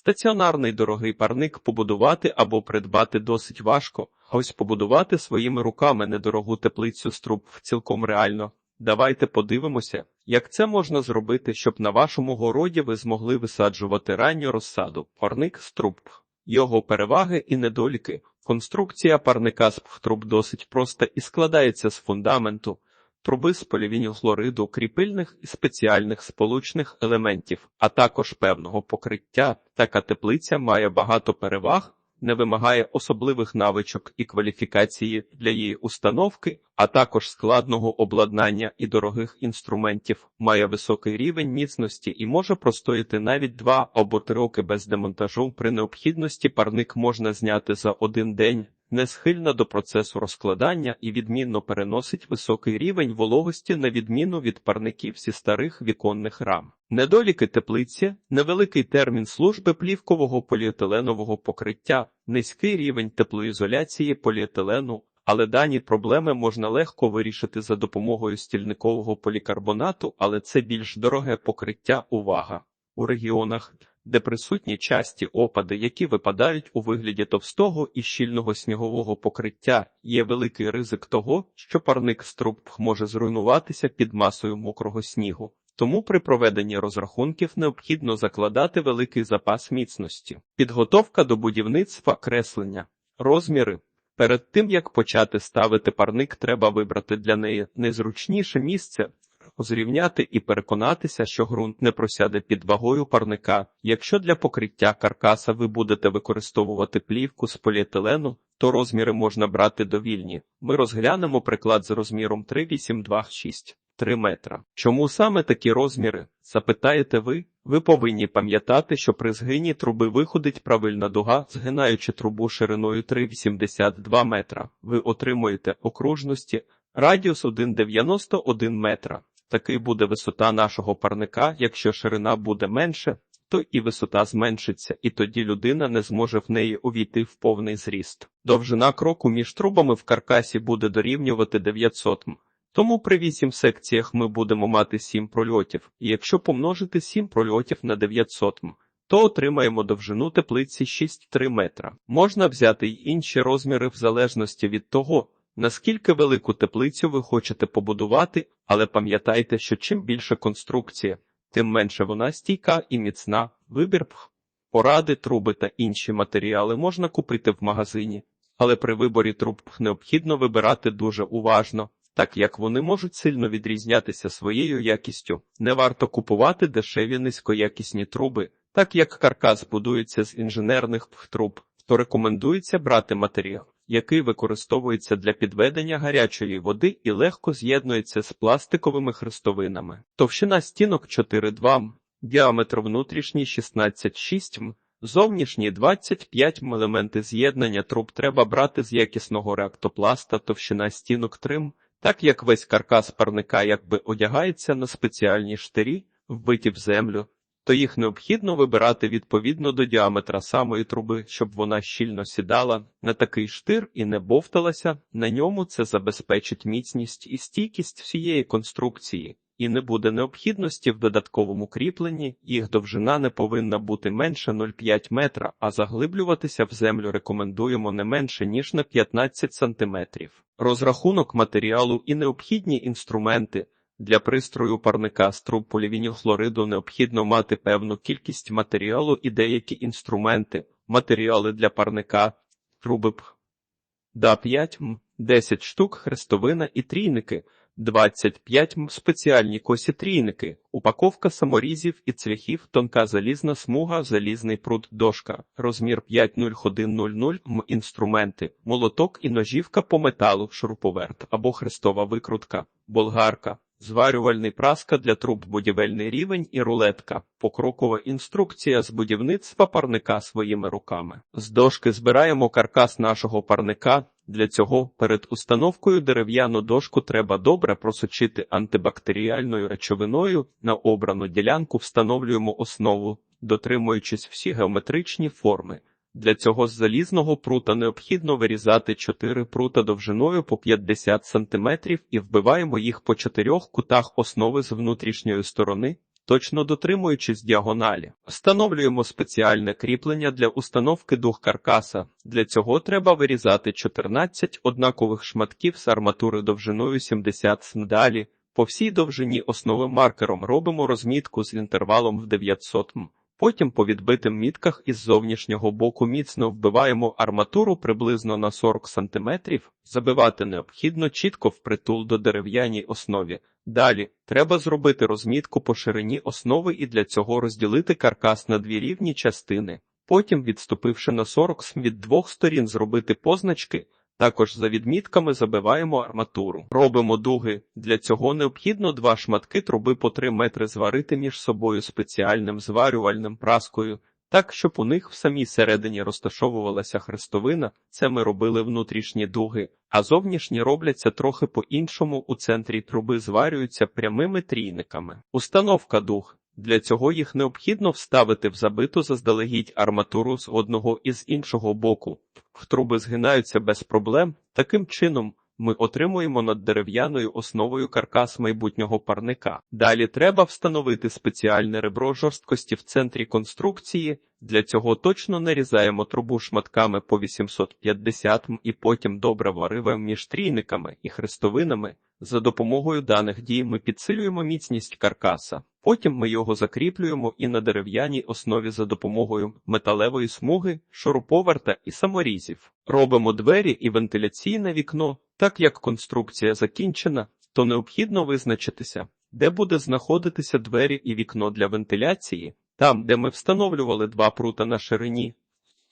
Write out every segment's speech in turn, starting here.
Стаціонарний дорогий парник побудувати або придбати досить важко, а ось побудувати своїми руками недорогу теплицю з труб цілком реально. Давайте подивимося, як це можна зробити, щоб на вашому городі ви змогли висаджувати ранню розсаду. Парник з труб. Його переваги і недоліки. Конструкція парника з труб досить проста і складається з фундаменту, труби з полівінілхлориду, кріпильних і спеціальних сполучних елементів, а також певного покриття. Така теплиця має багато переваг, не вимагає особливих навичок і кваліфікації для її установки, а також складного обладнання і дорогих інструментів, має високий рівень міцності і може простояти навіть два або три роки без демонтажу. При необхідності парник можна зняти за один день. Не схильна до процесу розкладання і відмінно переносить високий рівень вологості на відміну від парників зі старих віконних рам. Недоліки теплиці, невеликий термін служби плівкового поліетиленового покриття, низький рівень теплоізоляції поліетилену, але дані проблеми можна легко вирішити за допомогою стільникового полікарбонату, але це більш дороге покриття. Увага! У регіонах, де присутні часті опади, які випадають у вигляді товстого і щільного снігового покриття, є великий ризик того, що парник з труб може зруйнуватися під масою мокрого снігу. Тому при проведенні розрахунків необхідно закладати великий запас міцності. Підготовка до будівництва креслення, розміри. Перед тим як почати ставити парник, треба вибрати для неї найзручніше місце, зрівняти і переконатися, що ґрунт не просяде під вагою парника. Якщо для покриття каркаса ви будете використовувати плівку з поліетилену, то розміри можна брати довільні. Ми розглянемо приклад з розміром 3,826. 3 метра. Чому саме такі розміри? Запитаєте ви? Ви повинні пам'ятати, що при згині труби виходить правильна дуга, згинаючи трубу шириною 3,82 метра. Ви отримуєте окружності радіус 1,91 метра. Такий буде висота нашого парника. Якщо ширина буде менше, то і висота зменшиться, і тоді людина не зможе в неї увійти в повний зріст. Довжина кроку між трубами в каркасі буде дорівнювати 900 м. Тому при 8 секціях ми будемо мати 7 прольотів, і якщо помножити 7 прольотів на 900 м, то отримаємо довжину теплиці 6,3 метра. Можна взяти й інші розміри в залежності від того, наскільки велику теплицю ви хочете побудувати, але пам'ятайте, що чим більше конструкція, тим менше вона стійка і міцна. Вибір поради, труби та інші матеріали можна купити в магазині, але при виборі труб необхідно вибирати дуже уважно. Так як вони можуть сильно відрізнятися своєю якістю, не варто купувати дешеві низькоякісні труби, так як каркас будується з інженерних труб, то рекомендується брати матеріал, який використовується для підведення гарячої води і легко з'єднується з пластиковими хрестовинами. Товщина стінок 4,2 м, діаметр внутрішній 16,6 м, зовнішній 25 м. Елементи з'єднання труб треба брати з якісного реактопласта, товщина стінок 3 м, так як весь каркас парника якби одягається на спеціальні штирі, вбиті в землю, то їх необхідно вибирати відповідно до діаметра самої труби, щоб вона щільно сідала на такий штир і не бовталася. На ньому це забезпечить міцність і стійкість всієї конструкції, і не буде необхідності в додатковому кріпленні, їх довжина не повинна бути менше 0,5 метра, а заглиблюватися в землю рекомендуємо не менше ніж на 15 сантиметрів. Розрахунок матеріалу і необхідні інструменти. Для пристрою парника з труб полівінілхлориду необхідно мати певну кількість матеріалу і деякі інструменти, матеріали для парника, труби п. Да 5 м, 10 штук, хрестовина і трійники, 25 м, спеціальні косі трійники, упаковка саморізів і цвяхів, тонка залізна смуга, залізний прут, дошка, розмір 50100 м, інструменти, молоток і ножівка по металу, шуруповерт або хрестова викрутка, болгарка. Зварювальний праска для труб будівельний рівень і рулетка, покрокова інструкція з будівництва парника своїми руками. З дошки збираємо каркас нашого парника. Для цього перед установкою дерев'яну дошку треба добре просочити антибактеріальною речовиною. На обрану ділянку встановлюємо основу, дотримуючись всі геометричні форми. Для цього з залізного прута необхідно вирізати 4 прута довжиною по 50 см і вбиваємо їх по чотирьох кутах основи з внутрішньої сторони. точно дотримуючись діагоналі. Встановлюємо спеціальне кріплення для установки дух каркаса. Для цього треба вирізати 14 однакових шматків з арматури довжиною 70 см. По всій довжині основи маркером робимо розмітку з інтервалом в 900 м. Потім по відбитим мітках із зовнішнього боку міцно вбиваємо арматуру приблизно на 40 см. Забивати необхідно чітко впритул до дерев'яній основі. Далі треба зробити розмітку по ширині основи і для цього розділити каркас на дві рівні частини. Потім, відступивши на 40 см від двох сторін, зробити позначки. Також за відмітками забиваємо арматуру. Робимо дуги. Для цього необхідно два шматки труби по 3 метри зварити між собою спеціальним зварювальним праскою, так, щоб у них в самій середині розташовувалася хрестовина. Це ми робили внутрішні дуги, а зовнішні робляться трохи по-іншому. У центрі труби зварюються прямими трійниками. Установка дуг. Для цього їх необхідно вставити в забиту заздалегідь арматуру з одного і з іншого боку. Труби згинаються без проблем. Таким чином ми отримуємо над дерев'яною основою каркас майбутнього парника. Далі треба встановити спеціальне ребро жорсткості в центрі конструкції. Для цього точно нарізаємо трубу шматками по 850 м і потім добре вариваємо між трійниками і хрестовинами. За допомогою даних дій ми підсилюємо міцність каркаса. Потім ми його закріплюємо і на дерев'яній основі за допомогою металевої смуги, шуруповерта і саморізів. Робимо двері і вентиляційне вікно. Так як конструкція закінчена, то необхідно визначитися, де буде знаходитися двері і вікно для вентиляції. Там, де ми встановлювали два прута на ширині,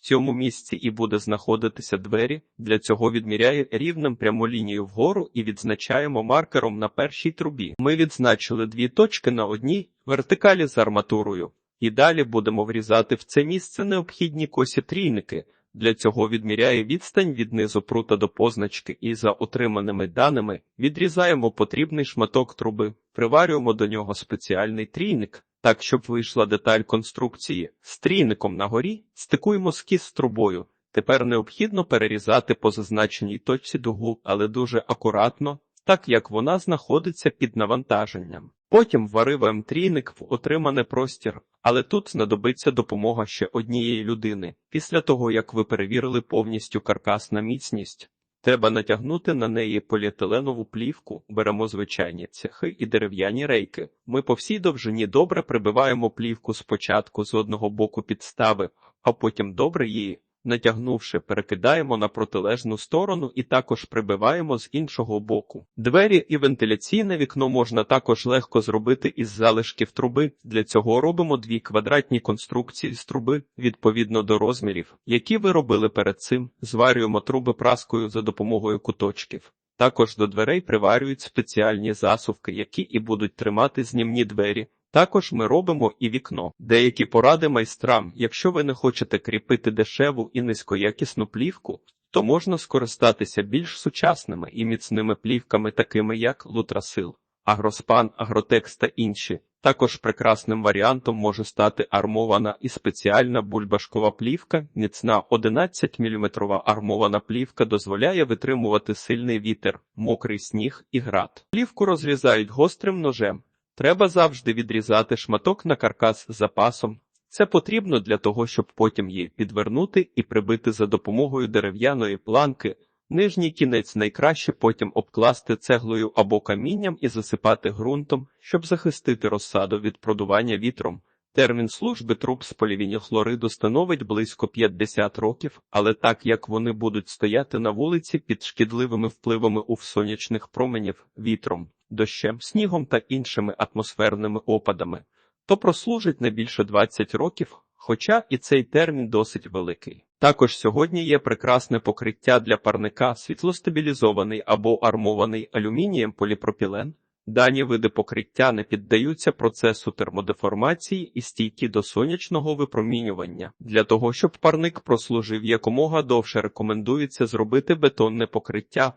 в цьому місці і буде знаходитися двері. Для цього відміряє рівнем пряму лінію вгору і відзначаємо маркером на першій трубі. Ми відзначили дві точки на одній вертикалі з арматурою, і далі будемо врізати в це місце необхідні косі трійники. Для цього відміряє відстань від низу прута до позначки і за отриманими даними відрізаємо потрібний шматок труби, приварюємо до нього спеціальний трійник. Так, щоб вийшла деталь конструкції з трійником на горі, стикуємо скіз з трубою. Тепер необхідно перерізати по зазначеній точці дугу, але дуже акуратно, так як вона знаходиться під навантаженням. Потім вариваємо трійник в отримане простір, але тут знадобиться допомога ще однієї людини. Після того, як ви перевірили повністю каркас на міцність, треба натягнути на неї поліетиленову плівку, беремо звичайні цехи і дерев'яні рейки. Ми по всій довжині добре прибиваємо плівку спочатку з одного боку підстави, а потім добре її натягнувши, перекидаємо на протилежну сторону і також прибиваємо з іншого боку. Двері і вентиляційне вікно можна також легко зробити із залишків труби. Для цього робимо дві квадратні конструкції з труби відповідно до розмірів, які ви робили перед цим. Зварюємо труби праскою за допомогою куточків. Також до дверей приварюють спеціальні засувки, які і будуть тримати знімні двері. Також ми робимо і вікно. Деякі поради майстрам, якщо ви не хочете кріпити дешеву і низькоякісну плівку, то можна скористатися більш сучасними і міцними плівками, такими як Лутрасил, Агроспан, Агротекс та інші. Також прекрасним варіантом може стати армована і спеціальна бульбашкова плівка. Міцна 11 мм армована плівка дозволяє витримувати сильний вітер, мокрий сніг і град. Плівку розрізають гострим ножем. Треба завжди відрізати шматок на каркас з запасом. Це потрібно для того, щоб потім її підвернути і прибити за допомогою дерев'яної планки. Нижній кінець найкраще потім обкласти цеглою або камінням і засипати ґрунтом, щоб захистити розсаду від продування вітром. Термін служби труб з полівінілхлориду становить близько 50 років, але так як вони будуть стояти на вулиці під шкідливими впливами у сонячних променів вітром, дощем, снігом та іншими атмосферними опадами, то прослужить не більше 20 років, хоча і цей термін досить великий. Також сьогодні є прекрасне покриття для парника, світлостабілізований або армований алюмінієм поліпропілен. Дані види покриття не піддаються процесу термодеформації і стійкі до сонячного випромінювання. Для того, щоб парник прослужив якомога довше, рекомендується зробити бетонне покриття,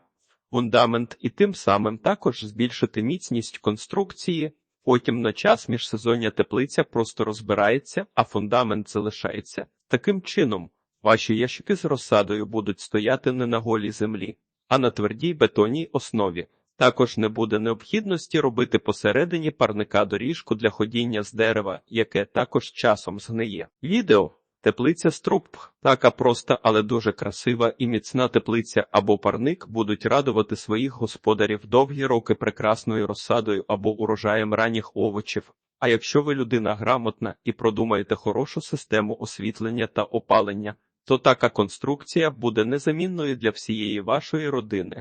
фундамент і тим самим також збільшити міцність конструкції. Потім на час міжсезоння теплиця просто розбирається, а фундамент залишається. Таким чином, ваші ящики з розсадою будуть стояти не на голій землі, а на твердій бетонній основі. Також не буде необхідності робити посередині парника доріжку для ходіння з дерева, яке також часом згниє. Відео Теплиця з труб така проста, але дуже красива і міцна теплиця або парник будуть радувати своїх господарів довгі роки прекрасною розсадою або урожаєм ранніх овочів. А якщо ви людина грамотна і продумаєте хорошу систему освітлення та опалення, то така конструкція буде незамінною для всієї вашої родини.